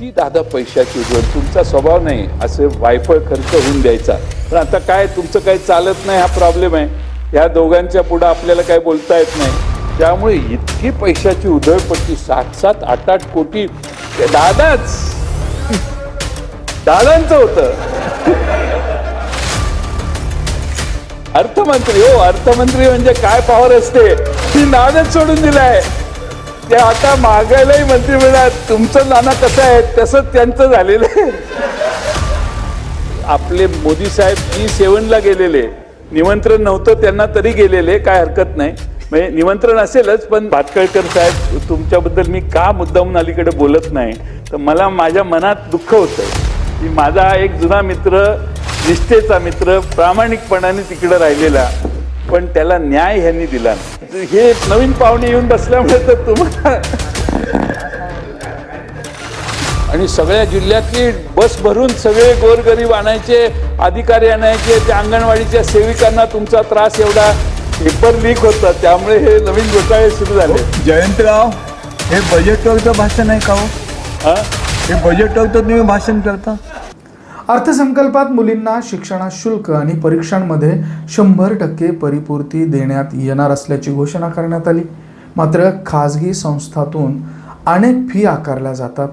ती दादा पैशाची उजवळ तुमचा स्वभाव नाही असे वायफळ खर्च होऊन द्यायचा. पण आता काय तुमचं काही चालत नाही हा प्रॉब्लेम आहे. ह्या दोघांच्या पुढं आपल्याला काय बोलता येत नाही. त्यामुळे इतकी पैशाची उधळपट्टी सात सात आठ आठ कोटी ते दादाच. दादांचं होतं. अर्थमंत्री हो अर्थमंत्री म्हणजे काय पॉवर असते? ती नादच सोडून दिलाय. ते आता मागायलाही मंत्रिमंडळात तुमचं नाना कसं आहे? तसंच त्यांचं झालेलं आहे. आपले मोदी साहेब जी सेवनला गेलेले निमंत्रण नव्हतं त्यांना तरी गेलेले काय हरकत नाही. म्हणजे निमंत्रण असेलच पण भातकळकर साहेब तुमच्याबद्दल मी का मुद्दामून अलीकडे बोलत नाही? तर मला माझ्या मनात दुःख होतं. की माझा एक जुना मित्र निष्ठेचा मित्र प्रामाणिकपणाने तिकडे राहिलेला. पण त्याला न्याय ह्यांनी दिला नाही. हे नवीन पाहुणे येऊन बसल्यामुळे तर तुम्हाला आणि सगळ्या जिल्ह्यातली बस भरून सगळे गोरगरीब आणायचे अधिकारी आणायचे त्या अंगणवाडीच्या सेविकांना तुमचा त्रास एवढा पेपर लीक होता त्यामुळे हे नवीन घोटाळे सुरू झाले जयंतराव हे बजेटवरचं भाषण आहे का हो हा? हे बजेटवरचं तुम्ही भाषण करता अर्थसंकल्पात मुलींना शिक्षणात शुल्क आणि परीक्षांमध्ये शंभर टक्के परिपूर्ती देण्यात येणार असल्याची घोषणा करण्यात आली. मात्र खाजगी संस्थातून अनेक फी आकारल्या जातात.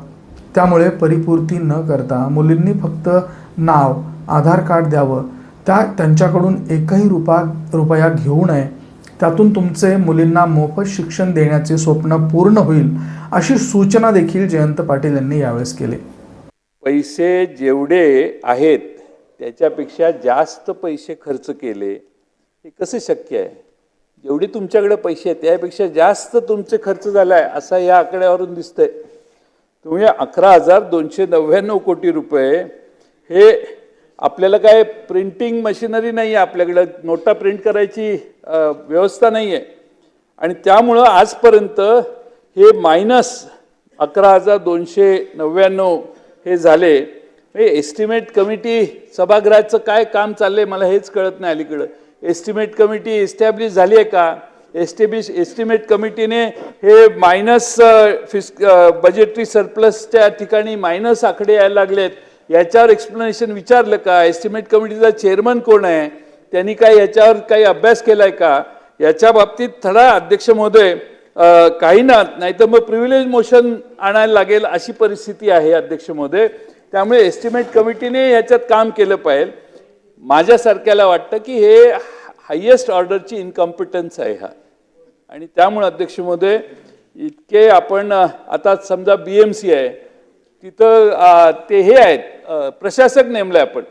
त्यामुळे परिपूर्ती न करता मुलींनी फक्त नाव आधार कार्ड द्यावं. त्या त्यांच्याकडून एकही रुपा रुपया घेऊ नये. त्यातून तुमचे मुलींना मोफत शिक्षण देण्याचे स्वप्न पूर्ण होईल अशी सूचना देखील जयंत पाटील यांनी यावेळेस केली. पैसे जेवढे आहेत त्याच्यापेक्षा जास्त पैसे खर्च केले हे कसे शक्य आहे? जेवढे तुमच्याकडे पैसे आहेत त्यापेक्षा जास्त तुमचे खर्च झाला आहे असा या आकड्यावरून दिसतंय. तुम्ही अकरा हजार दोनशे नव्याण्णव कोटी रुपये हे आपल्याला काय प्रिंटिंग मशिनरी नाही आहे आपल्याकडं नोटा प्रिंट करायची व्यवस्था नाही आहे आणि त्यामुळं आजपर्यंत हे मायनस अकरा हजार दोनशे नव्याण्णव हे झाले. हे एस्टिमेट कमिटी सभागृहाचं काय काम चाललंय मला हेच कळत नाही अलीकडं. एस्टिमेट कमिटी इस्टॅब्लिश झाली आहे का? एस्टॅब्लिश एस्टिमेट कमिटीने हे मायनस फिस बजेटरी सरप्लसच्या ठिकाणी मायनस आकडे यायला लागलेत. याच्यावर एक्सप्लेनेशन विचारलं का? एस्टिमेट कमिटीचा चेअरमन कोण आहे? त्यांनी काय याच्यावर काही अभ्यास केला आहे का? याच्या बाबतीत थडा अध्यक्ष महोदय काही ना नाही तर मग प्रिव्हिलेज मोशन आणायला लागेल अशी परिस्थिती आहे अध्यक्ष महोदय. त्यामुळे एस्टिमेट कमिटीने ह्याच्यात काम केलं पाहिजे. माझ्यासारख्याला वाटतं की हे हायेस्ट ऑर्डरची इनकॉम्पिटन्स आहे हा. आणि त्यामुळे अध्यक्ष महोदय इतके आपण आता समजा बी एम सी आहे तिथं ते हे आहेत प्रशासक नेमलंय आपण.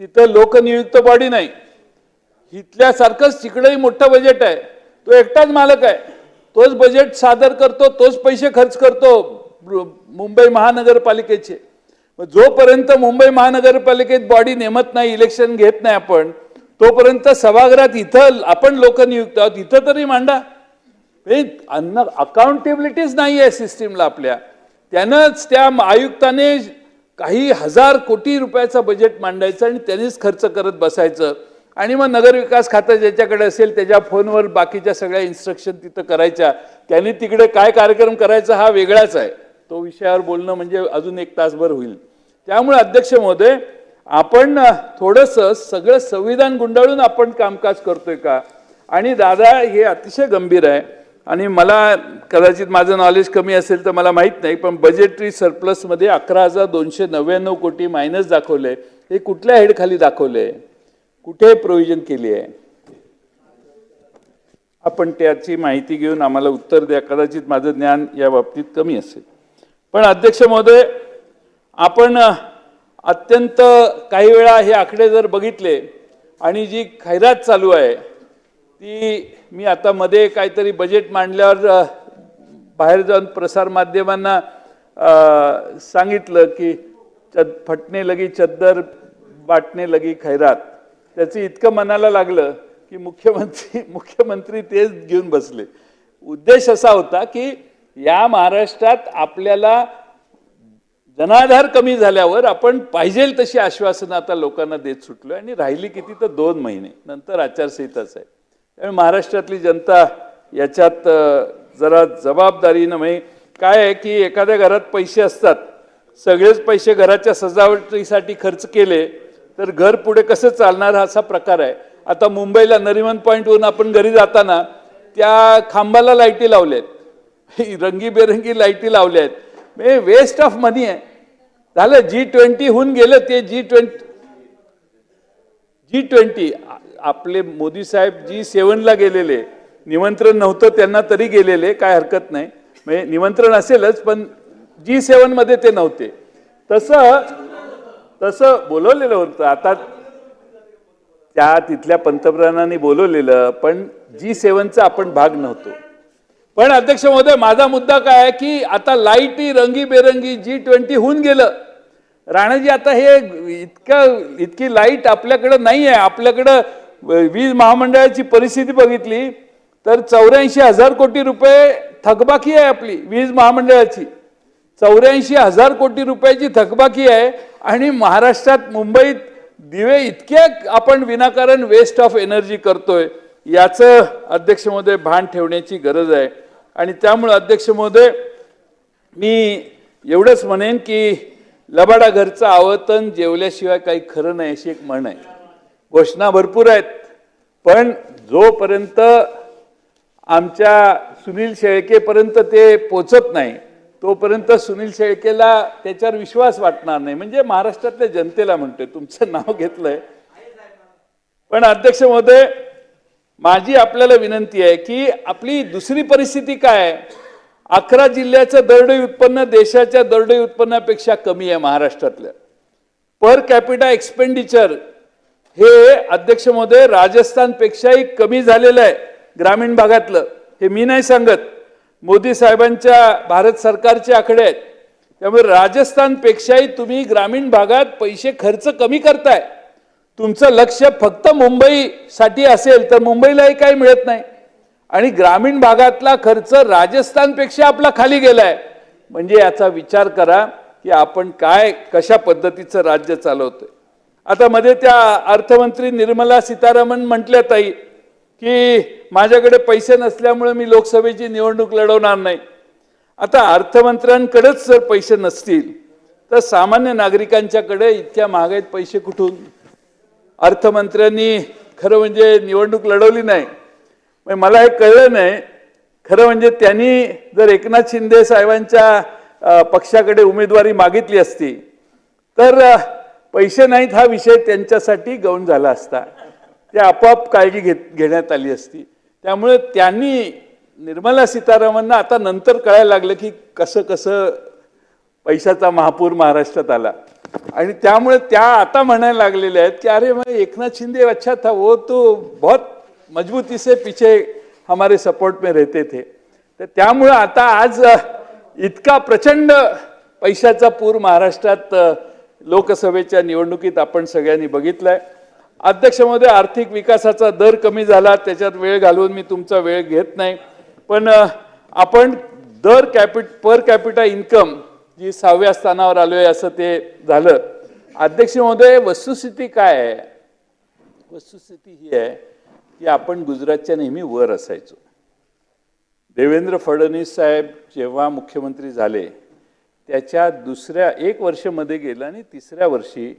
तिथं लोकनियुक्त बॉडी नाही. इथल्यासारखंच तिकडंही मोठं बजेट आहे. तो एकटाच मालक आहे. तोच बजेट सादर करतो तोच पैसे खर्च करतो मुंबई महानगरपालिकेचे. जोपर्यंत मुंबई महानगरपालिकेत बॉडी नेमत नाही इलेक्शन घेत नाही आपण तोपर्यंत सभागृहात इथं आपण लोक नियुक्त आहोत. इथं तरी मांडा. अन्न अकाउंटेबिलिटीच नाही आहे सिस्टीमला आपल्या. त्यानंच त्या आयुक्ताने काही हजार कोटी रुपयाचा बजेट मांडायचं आणि त्यांनीच खर्च करत बसायचं. आणि मग नगरविकास खातं ज्याच्याकडे असेल त्याच्या फोनवर बाकीच्या सगळ्या इन्स्ट्रक्शन तिथं करायच्या. त्यांनी तिकडे काय कार्यक्रम करायचा हा वेगळाच आहे. तो विषयावर बोलणं म्हणजे अजून एक तासभर होईल. त्यामुळे अध्यक्ष महोदय आपण थोडंसं सगळं संविधान गुंडाळून आपण कामकाज करतोय का? आणि दादा हे अतिशय गंभीर आहे. आणि मला कदाचित माझं नॉलेज कमी असेल तर मला माहीत नाही पण बजेटरी सरप्लसमध्ये अकरा हजार दोनशे नव्याण्णव कोटी मायनस दाखवले. हे कुठल्या हेडखाली दाखवले? कुठे प्रोव्हिजन केली आहे? आपण त्याची माहिती घेऊन आम्हाला उत्तर द्या. कदाचित माझं ज्ञान या बाबतीत कमी असेल. पण अध्यक्ष महोदय आपण अत्यंत काही वेळा हे आकडे जर बघितले आणि जी खैरात चालू आहे ती मी आता मध्ये काहीतरी बजेट मांडल्यावर बाहेर जाऊन प्रसारमाध्यमांना सांगितलं की चद फटणे लगी चद्दर वाटणे लगी खैरात. त्याचं इतकं मनाला लागलं की मुख्यमंत्री मुख्यमंत्री तेच घेऊन बसले. उद्देश असा होता की या महाराष्ट्रात आपल्याला जनाधार कमी झाल्यावर आपण पाहिजे तशी आश्वासनं आता लोकांना देत सुटलो आणि राहिली किती तर दोन महिने नंतर आचारसंहिताच आहे. त्यामुळे महाराष्ट्रातली जनता याच्यात जरा जबाबदारीनं म्हणजे काय आहे की एखाद्या घरात पैसे असतात सगळेच पैसे घराच्या सजावटीसाठी खर्च केले तर घर पुढे कसं चालणार हा असा प्रकार आहे. आता मुंबईला नरिमन पॉईंटवरून आपण घरी जाताना त्या खांबाला लाईटी लावल्यात रंगीबेरंगी लाईटी लावल्या आहेत म्हणजे वेस्ट ऑफ मनी आहे. झालं जी ट्वेंटी होऊन गेलं ते जी ट्वेंटी जी ट्वेंटी आपले मोदी साहेब जी सेवनला गेलेले निमंत्रण नव्हतं त्यांना तरी गेलेले काय हरकत नाही. म्हणजे निमंत्रण असेलच पण जी सेवनमध्ये ते नव्हते. तसं तसं बोलवलेलं होतं. आता त्या तिथल्या पंतप्रधानांनी बोलवलेलं पण जी सेवनचा आपण भाग नव्हतो. पण अध्यक्ष महोदय माझा मुद्दा काय आहे की आता लाईटी रंगीबेरंगी जी ट्वेंटी होऊन गेलं. राणाजी आता हे इतकं इतकी लाइट आपल्याकडं नाही आहे आपल्याकडं वीज महामंडळाची परिस्थिती बघितली तर चौऱ्याऐंशी हजार कोटी रुपये थकबाकी आहे आपली वीज महामंडळाची. चौऱ्याऐंशी हजार कोटी रुपयाची थकबाकी आहे. आणि महाराष्ट्रात मुंबईत दिवे इतके आपण विनाकारण वेस्ट ऑफ एनर्जी करतोय याचं अध्यक्ष महोदय भान ठेवण्याची गरज आहे. आणि त्यामुळं अध्यक्ष महोदय मी एवढंच म्हणेन की लबाडा घरचं आवर्तन जेवल्याशिवाय काही खरं नाही अशी एक म्हण आहे. घोषणा भरपूर आहेत. पण जोपर्यंत आमच्या सुनील शेळकेपर्यंत ते पोचत नाही तोपर्यंत सुनील शेळकेला त्याच्यावर विश्वास वाटणार नाही. म्हणजे महाराष्ट्रातल्या जनतेला म्हणतोय तुमचं नाव घेतलंय. पण अध्यक्ष महोदय माझी आपल्याला विनंती आहे की आपली दुसरी परिस्थिती काय आहे? अकरा जिल्ह्याचं दरडोई उत्पन्न देशाच्या दरडोई उत्पन्नापेक्षा कमी आहे महाराष्ट्रातलं पर कॅपिटा एक्सपेंडिचर हे अध्यक्ष महोदय राजस्थानपेक्षाही कमी झालेलं आहे ग्रामीण भागातलं. हे मी नाही सांगत. मोदी साहेबांच्या भारत सरकारचे आकडे आहेत. त्यामुळे राजस्थानपेक्षाही तुम्ही ग्रामीण भागात पैसे खर्च कमी करताय. तुमचं लक्ष फक्त मुंबईसाठी असेल तर मुंबईलाही काही मिळत नाही. आणि ग्रामीण भागातला खर्च राजस्थानपेक्षा आपला खाली गेलाय. म्हणजे याचा विचार करा की आपण काय कशा पद्धतीचं राज्य चालवतोय. आता मध्ये त्या अर्थमंत्री निर्मला सीतारामन म्हटल्या ताई की माझ्याकडे पैसे नसल्यामुळे मी लोकसभेची निवडणूक लढवणार नाही. आता अर्थमंत्र्यांकडेच जर पैसे नसतील तर सामान्य नागरिकांच्याकडे इतक्या महागाईत पैसे कुठून? अर्थमंत्र्यांनी खरं म्हणजे निवडणूक लढवली नाही. म्हणजे मला हे कळलं नाही. खरं म्हणजे त्यांनी जर एकनाथ शिंदे साहेबांच्या पक्षाकडे उमेदवारी मागितली असती तर पैसे नाहीत हा विषय त्यांच्यासाठी गौण झाला असता. ते आपोआप काळजी घेत घेण्यात आली असती. त्यामुळे त्यांनी निर्मला सीतारामनना आता नंतर कळायला लागलं की कसं कसं पैशाचा महापूर महाराष्ट्रात आला. आणि त्यामुळे त्या आता म्हणायला लागलेल्या आहेत की अरे मग एकनाथ शिंदे अच्छा था वो तो बहुत मजबूती से पीछे हमारे सपोर्ट में रहते थे. तर त्यामुळं आता आज इतका प्रचंड पैशाचा पूर महाराष्ट्रात लोकसभेच्या निवडणुकीत आपण सगळ्यांनी बघितलाय. अध्यक्ष महोदय आर्थिक विकासाचा दर कमी झाला त्याच्यात वेळ घालवून मी तुमचा वेळ घेत नाही. पण आपण दर कॅपिट पर कॅपिटा इन्कम जी सहाव्या स्थानावर आलोय असं ते झालं. अध्यक्ष महोदय वस्तुस्थिती काय आहे? वस्तुस्थिती ही आहे की आपण गुजरातच्या नेहमी वर असायचो. देवेंद्र फडणवीस साहेब जेव्हा मुख्यमंत्री झाले त्याच्या दुसऱ्या एक वर्षमध्ये गेलं आणि तिसऱ्या वर्षी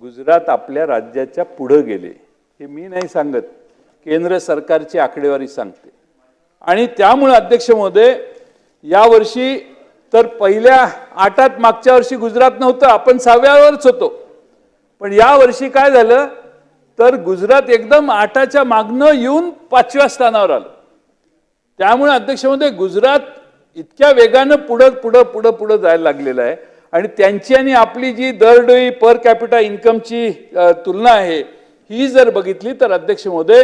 गुजरात आपल्या राज्याच्या पुढं गेले. हे मी नाही सांगत. केंद्र सरकारची आकडेवारी सांगते. आणि त्यामुळे अध्यक्ष महोदय यावर्षी तर पहिल्या आठात मागच्या वर्षी गुजरात नव्हतं आपण सहाव्यावरच होतो. पण या वर्षी काय झालं? तर गुजरात एकदम आठाच्या मागनं येऊन पाचव्या स्थानावर आलं. त्यामुळे अध्यक्ष महोदय गुजरात इतक्या वेगानं पुढं पुढं पुढं पुढं जायला लागलेलं आहे. आणि त्यांची आणि आपली जी दरडोई पर कॅपिटा इन्कमची तुलना आहे ही जर बघितली तर अध्यक्ष महोदय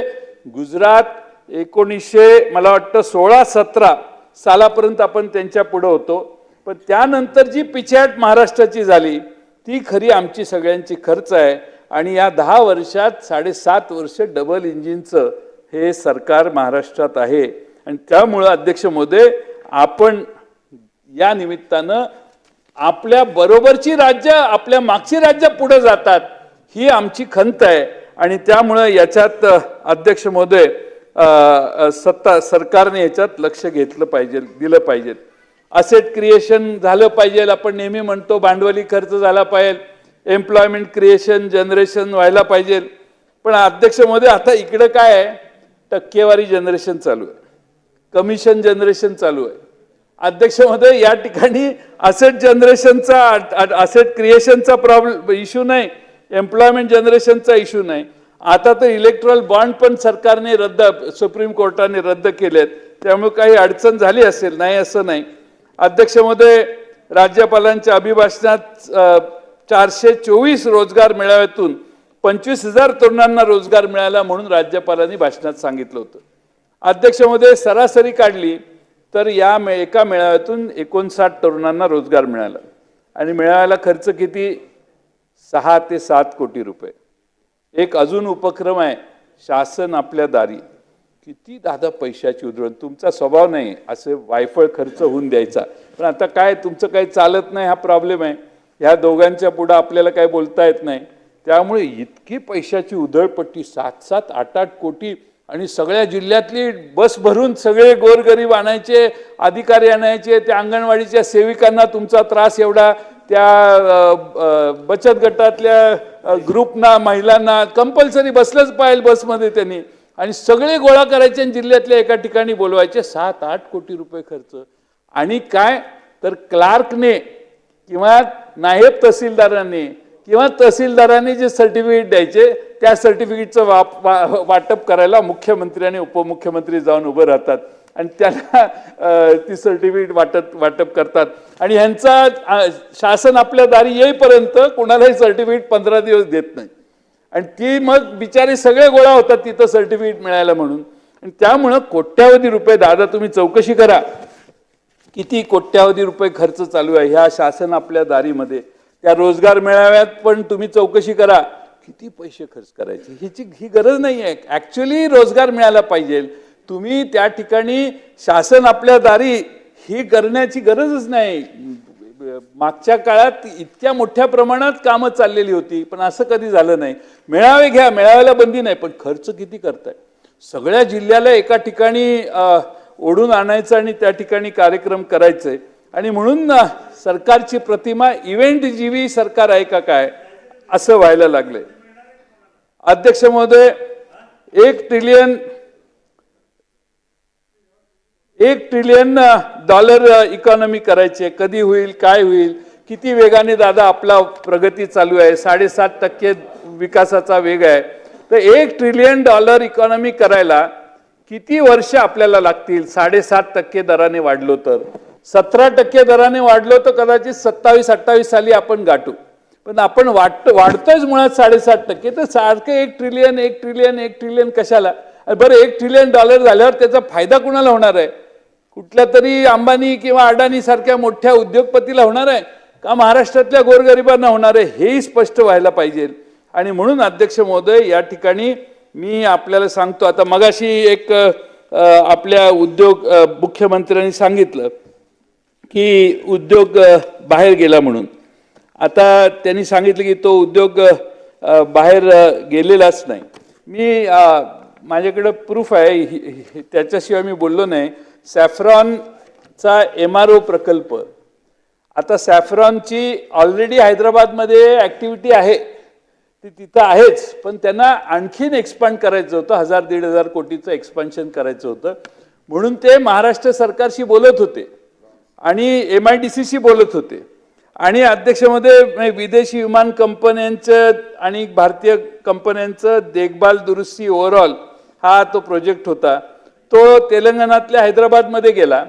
गुजरात एकोणीसशे मला वाटतं सोळा सतरा सालापर्यंत आपण त्यांच्या पुढं होतो. पण त्यानंतर जी पिछाट महाराष्ट्राची झाली ती खरी आमची सगळ्यांची खर्च आहे. आणि या दहा वर्षात साडेसात वर्ष डबल इंजिनचं हे सरकार महाराष्ट्रात आहे. आणि त्यामुळं अध्यक्ष महोदय आपण या निमित्तानं आपल्या बरोबरची राज्य आपल्या मागची राज्य पुढे जातात ही आमची खंत आहे. आणि त्यामुळं याच्यात अध्यक्ष महोदय सत्ता सरकारने याच्यात लक्ष घेतलं पाहिजे दिलं पाहिजे. असेट क्रिएशन झालं पाहिजे आपण नेहमी म्हणतो भांडवली खर्च झाला पाहिजे एम्प्लॉयमेंट क्रिएशन जनरेशन व्हायला पाहिजे. पण अध्यक्ष महोदय आता इकडं काय आहे? टक्केवारी जनरेशन चालू आहे. कमिशन जनरेशन चालू आहे. अध्यक्ष महोदय या ठिकाणी असेट जनरेशनचा असेट क्रिएशनचा प्रॉब्लेम इश्यू नाही. एम्प्लॉयमेंट जनरेशनचा इश्यू नाही. आता तर इलेक्ट्रॉल बॉन्ड पण सरकारने रद्द सुप्रीम कोर्टाने रद्द केलेत. त्यामुळे काही अडचण झाली असेल नाही असं नाही. अध्यक्ष महोदय राज्यपालांच्या अभिभाषणात चारशे चोवीस रोजगार मेळाव्यातून पंचवीस हजार तरुणांना रोजगार मिळाला म्हणून राज्यपालांनी भाषणात सांगितलं होतं. अध्यक्ष महोदय सरासरी काढली. तर या मे एका मेळाव्यातून एकोणसाठ तरुणांना रोजगार मिळाला. आणि मेळाव्याला खर्च किती? सहा ते सात कोटी रुपये. एक अजून उपक्रम आहे शासन आपल्या दारी. किती दादा पैशाची उधळण? तुमचा स्वभाव नाही असे वायफळ खर्च होऊन द्यायचा. पण आता काय तुमचं काही चालत नाही हा प्रॉब्लेम आहे. ह्या दोघांच्या पुढं आपल्याला काय बोलता येत नाही. त्यामुळे इतकी पैशाची उधळपट्टी सात सात आठ आठ कोटी आणि सगळ्या जिल्ह्यातली बस भरून सगळे गोरगरीब आणायचे अधिकारी आणायचे त्या अंगणवाडीच्या सेविकांना तुमचा त्रास एवढा त्या बचत गटातल्या ग्रुपना महिलांना कंपल्सरी बसलंच पाहिजे बसमध्ये त्यांनी. आणि सगळे गोळा करायचे आणि जिल्ह्यातल्या एका ठिकाणी बोलवायचे सात आठ कोटी रुपये खर्च. आणि काय? तर क्लार्कने किंवा नायब तहसीलदारांनी किंवा तहसीलदारांनी जे सर्टिफिकेट द्यायचे त्या सर्टिफिकेटचं वाप वा- वाटप करायला मुख्यमंत्री आणि उपमुख्यमंत्री जाऊन उभं राहतात. आणि त्याला ती सर्टिफिकेट वाटत वाटप करतात. आणि ह्यांचा शासन आपल्या दारी येईपर्यंत कोणालाही सर्टिफिकेट पंधरा दिवस देत नाही. आणि ती मग बिचारे सगळे गोळा होतात तिथं सर्टिफिकेट मिळायला म्हणून. आणि त्यामुळं कोट्यावधी रुपये दादा तुम्ही चौकशी करा. किती कोट्यावधी रुपये खर्च चालू आहे ह्या शासन आपल्या दारीमध्ये. त्या रोजगार मेळाव्यात पण तुम्ही चौकशी करा. किती पैसे खर्च करायचे? ह्याची ही गरज नाही आहे. ॲक्च्युली रोजगार मिळाला पाहिजे. तुम्ही त्या ठिकाणी शासन आपल्या दारी ही करण्याची गरजच नाही. मागच्या काळात इतक्या मोठ्या प्रमाणात कामं चाललेली होती पण असं कधी झालं नाही. मेळावे घ्या. मेळाव्याला बंदी नाही पण खर्च किती करताय? सगळ्या जिल्ह्याला एका ठिकाणी ओढून आणायचं आणि त्या ठिकाणी कार्यक्रम करायचे. आणि म्हणून सरकारची प्रतिमा इव्हेंट जीवी सरकार आहे का काय असं व्हायला लागलंय. अध्यक्ष महोदय एक ट्रिलियन एक ट्रिलियन डॉलर इकॉनॉमी करायचे कधी होईल काय होईल किती वेगाने दादा आपला प्रगती चालू आहे साडेसात टक्के विकासाचा वेग आहे. तर एक ट्रिलियन डॉलर इकॉनॉमी करायला किती वर्ष आपल्याला लागतील साडेसात टक्के दराने वाढलो तर? सतरा टक्के दराने वाढलो तर कदाचित सत्तावीस अठ्ठावीस साली आपण गाठू. पण आपण वाटतो वाढतोयच मुळात साडेसात टक्के. तर सारखं एक ट्रिलियन एक ट्रिलियन एक ट्रिलियन कशाला? बरं एक ट्रिलियन डॉलर झाल्यावर त्याचा फायदा कुणाला होणार आहे? कुठल्या तरी अंबानी किंवा अडाणी सारख्या मोठ्या उद्योगपतीला होणार आहे? का महाराष्ट्रातल्या गोरगरिबांना होणार आहे? हेही स्पष्ट व्हायला पाहिजे. आणि म्हणून अध्यक्ष महोदय या ठिकाणी मी आपल्याला सांगतो. आता मगाशी एक आपल्या उद्योग मुख्यमंत्र्यांनी सांगितलं. की उद्योग बाहेर गेला म्हणून. आता त्यांनी सांगितलं की तो उद्योग बाहेर गेलेलाच नाही. मी माझ्याकडं प्रूफ आहे त्याच्याशिवाय मी बोललो नाही. सॅफ्रॉनचा एम आर ओ प्रकल्प. आता सॅफ्रॉनची ऑलरेडी हैदराबादमध्ये ॲक्टिव्हिटी आहे. ती तिथं आहेच पण त्यांना आणखीन एक्सपांड करायचं होतं. हजार दीड हजार कोटीचं एक्सपान्शन करायचं होतं. म्हणून ते महाराष्ट्र सरकारशी बोलत होते. आणि एम आय डी सीशी बोलत होते. आणि अध्यक्षमध्ये विदेशी विमान कंपन्यांचं आणि भारतीय कंपन्यांचं देखभाल दुरुस्ती ओव्हरऑल हा तो प्रोजेक्ट होता. तो तेलंगणातल्या हैदराबादमध्ये गेला.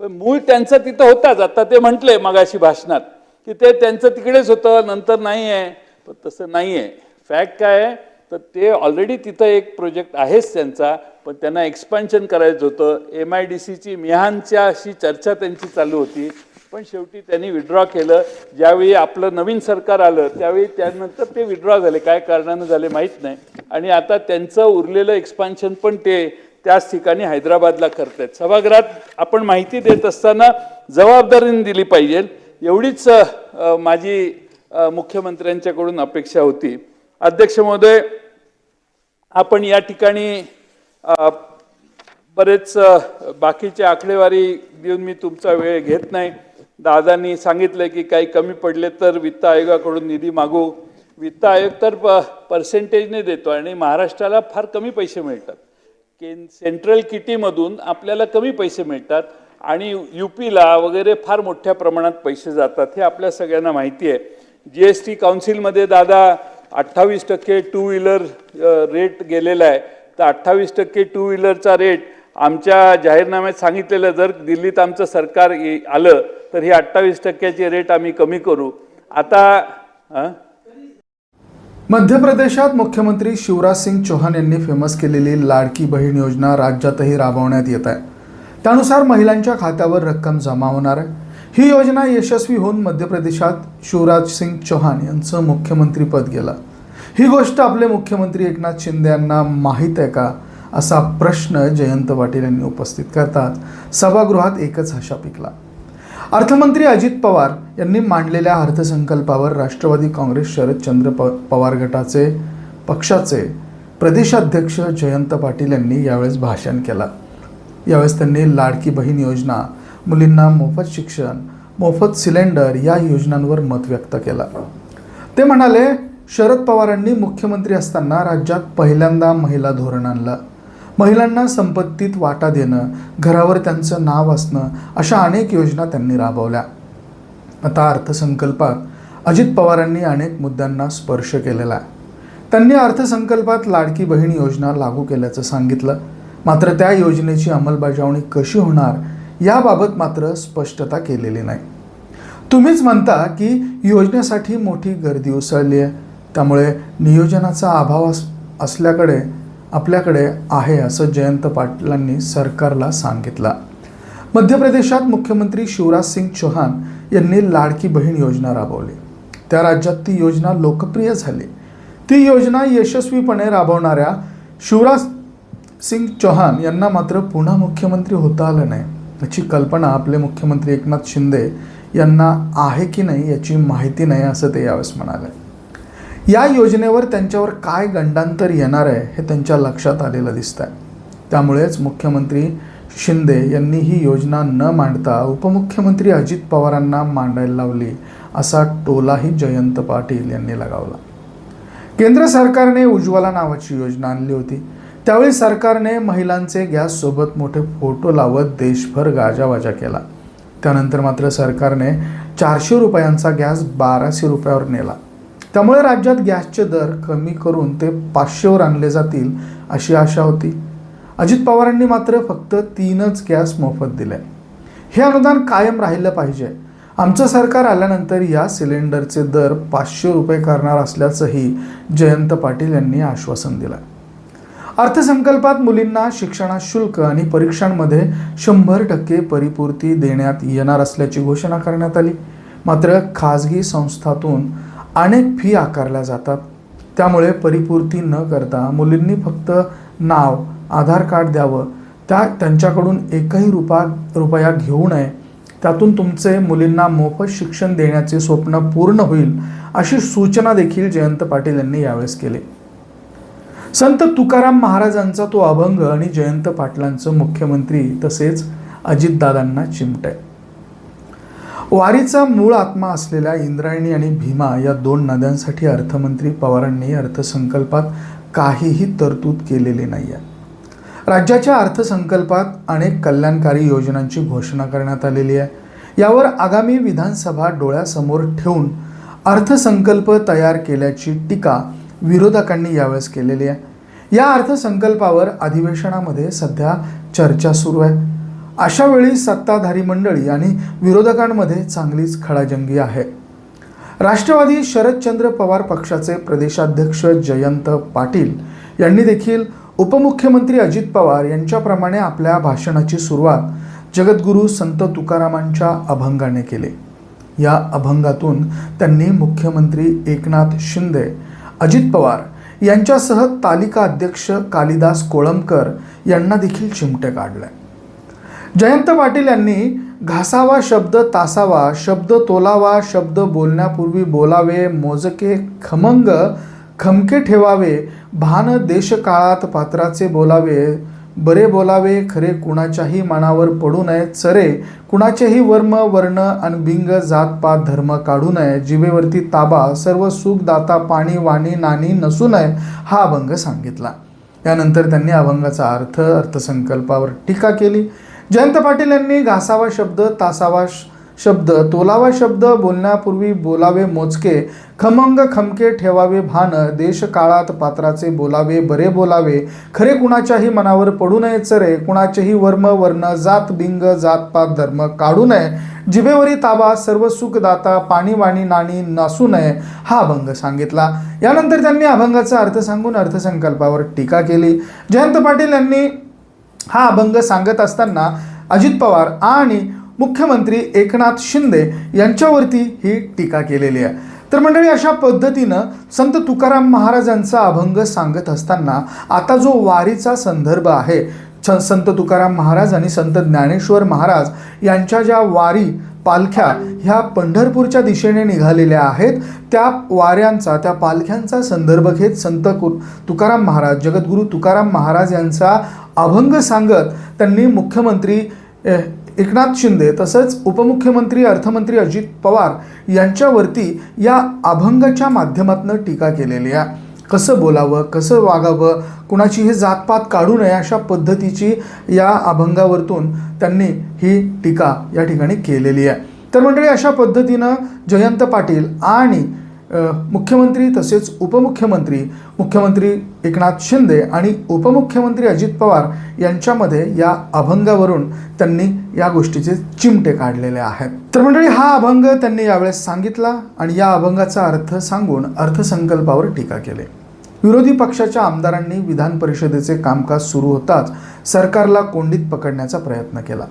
पण मूळ त्यांचं तिथं होताच. आता ते म्हटले मगाशी भाषणात की ते त्यांचं तिकडेच होतं नंतर नाही आहे पण तसं नाही आहे फॅक्ट काय आहे? तर ते ऑलरेडी तिथं एक प्रोजेक्ट आहेच त्यांचा पण त्यांना एक्सपान्शन करायचं होतं. एम आय डी सीची मिहानच्या अशी चर्चा त्यांची चालू होती. पण शेवटी त्यांनी विड्रॉ केलं. ज्यावेळी आपलं नवीन सरकार आलं त्यावेळी त्यानंतर ते विड्रॉ झाले. काय कारणानं झाले माहीत नाही. आणि आता त्यांचं उरलेलं एक्सपान्शन पण ते त्याच ठिकाणी हैदराबादला करतायत. सभागृहात आपण माहिती देत असताना जबाबदारीने दिली पाहिजे. एवढीच माझी मुख्यमंत्र्यांच्याकडून अपेक्षा होती. अध्यक्ष महोदय आपण या ठिकाणी बरेच बाकीचे आकडेवारी देऊन मी तुमचा वेळ घेत नाही. दादांनी सांगितलं की काही कमी पडले तर वित्त आयोगाकडून निधी मागू. वित्त आयोग तर प पर्सेंटेजने देतो आणि महाराष्ट्राला फार कमी पैसे मिळतात. केन सेंट्रल किटीमधून आपल्याला कमी पैसे मिळतात आणि यू पीला वगैरे फार मोठ्या प्रमाणात पैसे जातात हे आपल्या सगळ्यांना माहिती आहे. जी एस टी काउन्सिलमध्ये दादा अठ्ठावीस टक्के टू व्हीलर रेट गेलेला आहे. तर अठ्ठावीस टक्के टू व्हीलरचा रेट आमच्या जाहीरनाम्यात सांगितलेलं जर दिल्लीत आमचं सरकार आलं तर ही अठ्ठावीस टक्क्याची रेट आम्ही कमी करू. आता मध्य प्रदेशात मुख्यमंत्री शिवराज सिंग चौहान यांनी फेमस केलेली लाडकी बहीण योजना राज्यातही राबवण्यात येत आहे. त्यानुसार महिलांच्या खात्यावर रक्कम जमा होणार आहे. ही योजना यशस्वी होऊन मध्य प्रदेशात शिवराज सिंग चौहान यांचं मुख्यमंत्रीपद गेलं. ही गोष्ट आपले मुख्यमंत्री एकनाथ शिंदे यांना माहीत आहे का? असा प्रश्न जयंत पाटील यांनी उपस्थित करतात. सभागृहात एकच हशा पिकला. अर्थमंत्री अजित पवार यांनी मांडलेल्या अर्थसंकल्पावर राष्ट्रवादी काँग्रेस शरदचंद्र प पवार गटाचे पक्षाचे प्रदेशाध्यक्ष जयंत पाटील यांनी यावेळेस भाषण केलं. यावेळेस त्यांनी लाडकी बहीण योजना मुलींना मोफत शिक्षण मोफत सिलेंडर या योजनांवर मत व्यक्त केलं. ते म्हणाले शरद पवारांनी मुख्यमंत्री असताना राज्यात पहिल्यांदा महिला धोरण आणलं. महिलांना संपत्तीत वाटा देणं घरावर त्यांचं नाव असणं अशा अनेक योजना त्यांनी राबवल्या. आता अर्थसंकल्पात अजित पवारांनी अनेक मुद्द्यांना स्पर्श केलेला आहे. त्यांनी अर्थसंकल्पात लाडकी बहीण योजना लागू केल्याचं सांगितलं. मात्र त्या योजनेची अंमलबजावणी कशी होणार याबाबत मात्र स्पष्टता केलेली नाही. तुम्हीच म्हणता की योजनेसाठी मोठी गर्दी उसळली आहे. त्यामुळे नियोजनाचा अभाव अस असल्याकडे आपल्याकडे आहे असं जयंत पाटलांनी सरकारला सांगितलं. मध्य प्रदेशात मुख्यमंत्री शिवराज सिंग चौहान यांनी लाडकी बहीण योजना राबवली. त्या राज्यात ती योजना लोकप्रिय झाली. ती योजना यशस्वीपणे राबवणाऱ्या शिवराज सिंग चौहान यांना मात्र पुन्हा मुख्यमंत्री होता आलं नाही. याची कल्पना आपले मुख्यमंत्री एकनाथ शिंदे यांना आहे की नाही याची माहिती नाही असं ते यावेळेस म्हणाले. या योजनेवर त्यांच्यावर काय गंडांतर येणार आहे हे त्यांच्या लक्षात आलेलं दिसत आहे त्यामुळेच मुख्यमंत्री शिंदे यांनी ही योजना न मांडता उपमुख्यमंत्री अजित पवारांना मांडायला लावली असा टोलाही जयंत पाटील यांनी लगावला. केंद्र सरकारने उज्ज्वला नावाची योजना आणली होती. त्यावेळी सरकारने महिलांचे गॅससोबत मोठे फोटो लावत देशभर गाजावाजा केला. त्यानंतर मात्र सरकारने चारशे रुपयांचा गॅस बाराशे रुपयावर नेला. त्यामुळे राज्यात गॅसचे दर कमी करून ते पाचशेवर आणले जातील अशी आशा होती. अजित पवारांनी मात्र फक्त तीनच गॅस मोफत दिले. हे अनुदान कायम राहिलं पाहिजे. आमचं सरकार आल्यानंतर या सिलेंडरचे दर पाचशे रुपये करणार असल्याचंही जयंत पाटील यांनी आश्वासन दिलं. अर्थसंकल्पात मुलींना शिक्षणात शुल्क आणि परीक्षांमध्ये शंभर टक्के परिपूर्ती देण्यात येणार असल्याची घोषणा करण्यात आली. मात्र खाजगी संस्थातून अनेक फी आकारल्या जातात. त्यामुळे परिपूर्ती न करता मुलींनी फक्त नाव आधार कार्ड द्यावं त्या त्यांच्याकडून एकही रुपा रुपया घेऊ नये. त्यातून तुमचे मुलींना मोफत शिक्षण देण्याचे स्वप्न पूर्ण होईल अशी सूचना देखील जयंत पाटील यांनी यावेळेस केली. संत तुकाराम महाराजांचा तो अभंग आणि जयंत पाटलांचं मुख्यमंत्री तसेच अजितदादांना चिमटय वारीचा मूळ आत्मा असलेल्या इंद्रायणी आणि भीमा या दोन नद्यांसाठी अर्थमंत्री पवारांनी अर्थसंकल्पात काहीही तरतूद केलेली नाही आहे राज्याच्या अर्थसंकल्पात अनेक कल्याणकारी योजनांची घोषणा करण्यात आलेली आहे. यावर आगामी विधानसभा डोळ्यासमोर ठेवून अर्थसंकल्प तयार केल्याची टीका विरोधकांनी यावेळेस केलेली आहे. या अर्थसंकल्पावर अधिवेशनामध्ये सध्या चर्चा सुरू आहे. अशावेळी सत्ताधारी मंडळी आणि विरोधकांमध्ये चांगलीच खडाजंगी आहे. राष्ट्रवादी शरदचंद्र पवार पक्षाचे प्रदेशाध्यक्ष जयंत पाटील यांनी देखील उपमुख्यमंत्री अजित पवार यांच्याप्रमाणे आपल्या भाषणाची सुरुवात जगद्गुरू संत तुकारामांच्या अभंगाने केली. या अभंगातून त्यांनी मुख्यमंत्री एकनाथ शिंदे अजित पवार यांच्यासह तालिका अध्यक्ष कालिदास कोळंबकर यांना देखील चिमटे काढले. जयंत पाटील यांनी घासावा शब्द तासावा शब्द तोलावा शब्द बोलण्यापूर्वी बोलावे मोजके खमंग खमके ठेवावे भान देशकाळात पात्राचे बोलावे बरे बोलावे खरे कुणाच्याही मनावर पडू नये चरे. कुणाचेही वर्म वर्ण अनबिंग जात पात धर्म काढू नये. जिभेवरती ताबा सर्व सुख दाता पाणी वाणी नाणी नसू नये हा अभंग सांगितला. यानंतर त्यांनी अभंगाचा अर्थ अर्थसंकल्पावर टीका केली. जयंत पाटील यांनी घासावा शब्द तासावा शब्द तोलावा शब्द बोलण्यापूर्वी बोलावे मोजके खमंग खमके ठेवावे भान देश काळात पात्राचे बोलावे बरे बोलावे. खरे कुणाच्याही मनावर पडू नये चरे कुणाचेही वर्म वर्ण जात बिंग जात पात धर्म काढू नये. जिभेवरी ताबा सर्व सुखदाता पाणी वाणी नाणी नासू नये हा अभंग सांगितला. यानंतर त्यांनी अभंगाचा अर्थ सांगून अर्थसंकल्पावर टीका केली. जयंत पाटील यांनी हा अभंग सांगत असताना अजित पवार आणि मुख्यमंत्री एकनाथ शिंदे यांच्यावरती ही टीका केलेली आहे. तर मंडळी अशा पद्धतीनं संत तुकाराम महाराजांचा अभंग सांगत असताना आता जो वारीचा संदर्भ आहे छ- संत तुकाराम महाराज आणि संत ज्ञानेश्वर महाराज यांच्या ज्या वारी पालख्या ह्या पंढरपूरच्या दिशेने निघालेल्या आहेत त्या वाऱ्यांचा त्या पालख्यांचा संदर्भ घेत संत तुकाराम महाराज जगद्गुरू तुकाराम महाराज यांचा अभंग सांगत त्यांनी मुख्यमंत्री एकनाथ शिंदे तसंच उपमुख्यमंत्री अर्थमंत्री अजित पवार यांच्यावरती या अभंगाच्या माध्यमातून टीका केलेली आहे. कसं बोलावं कसं वागावं कुणाची हे जातपात काढू नये अशा पद्धतीची या अभंगावरतून त्यांनी ही टीका या ठिकाणी केलेली आहे. तर मंडळी अशा पद्धतीनं जयंत पाटील आणि मुख्यमंत्री तसेच उपमुख्यमंत्री मुख्यमंत्री एकनाथ शिंदे आणि उपमुख्यमंत्री अजित पवार यांच्यामध्ये या अभंगावरून त्यांनी या गोष्टीचे चिमटे काढलेले आहेत. तर मंडळी हा अभंग त्यांनी यावेळेस सांगितला आणि या अभंगाचा अर्थ सांगून अर्थसंकल्पावर टीका केली. विरोधी पक्षाच्या आमदारांनी विधान परिषदेचे कामकाज सुरू होताच सरकारला कोंडीत पकडण्याचा प्रयत्न केला.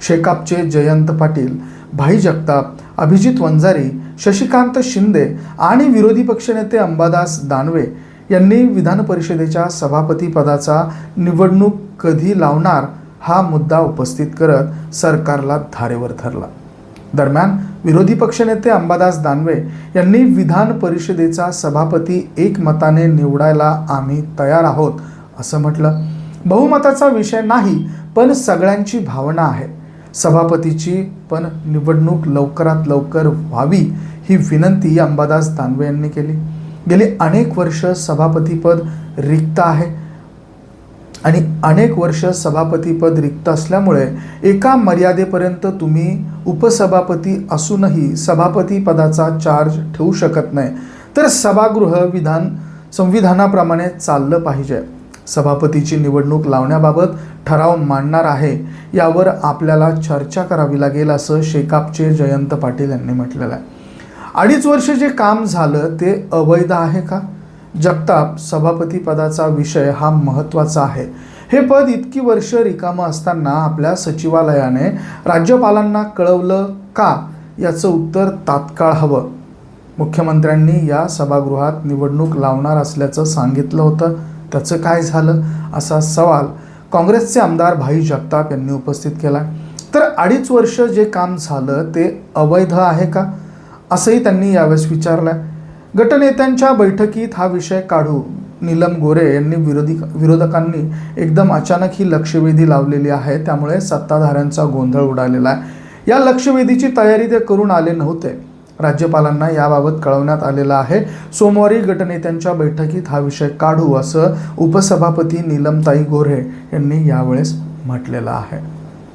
शेकापचे जयंत पाटील भाई जगताप अभिजित वंजारी शशिकांत शिंदे आणि विरोधी पक्षनेते अंबादास दानवे यांनी विधान परिषदेच्या सभापतीपदाचा निवडणूक कधी लावणार हा मुद्दा उपस्थित करत सरकारला धारेवर धरला. दरम्यान विरोधी पक्षनेते अंबादास दानवे यांनी विधान परिषदेचा सभापती एकमताने निवडायला आम्ही तयार आहोत असं म्हटलं. बहुमताचा विषय नाही पण सगळ्यांची भावना आहे. सभापतीची पण निवडणूक लवकरात लवकर व्हावी ही विनंती अंबादास दानवे यांनी केली. गेली अनेक वर्ष सभापतीपद रिक्त आहे. आणि अनेक वर्ष सभापतीपद रिक्त असल्यामुळे एका मर्यादेपर्यंत तुम्ही उपसभापती असूनही सभापती पदाचा चार्ज ठेवू शकत नाही. तर सभागृह विधान संविधानाप्रमाणे चाललं पाहिजे. सभापतीची निवडणूक लावण्याबाबत ठराव मांडणार आहे. यावर आपल्याला चर्चा करावी लागेल असं शेकापचे जयंत पाटील यांनी म्हटलेलं आहे. अडीच वर्ष जे काम झालं ते अवैध आहे का? जगताप सभापती पदाचा विषय हा महत्त्वाचा आहे. हे पद इतकी वर्ष रिकामं असताना आपल्या सचिवालयाने राज्यपालांना कळवलं का? याचं उत्तर तात्काळ हवं. मुख्यमंत्र्यांनी या सभागृहात निवडणूक लावणार असल्याचं सांगितलं होतं. त्याचं काय झालं असा सवाल काँग्रेसचे आमदार भाई जगताप यांनी उपस्थित केला. तर अडीच वर्ष जे काम झालं ते अवैध आहे का? असंही त्यांनी यावेळेस विचारलं गटनेत्यांच्या बैठकीत हा विषय काढू नीलम गोरे यांनी विरोधी विरोधकांनी एकदम अचानक ही लक्षवेधी लावलेली आहे. त्यामुळे सत्ताधाऱ्यांचा गोंधळ उडालेला आहे. या लक्षवेधीची तयारी ते करून आले नव्हते. राज्यपालांना याबाबत कळवण्यात आलेलं आहे. सोमवारी गटनेत्यांच्या बैठकीत हा विषय काढू असं उपसभापती नीलमताई गोरे यांनी यावेळेस म्हटलेलं आहे.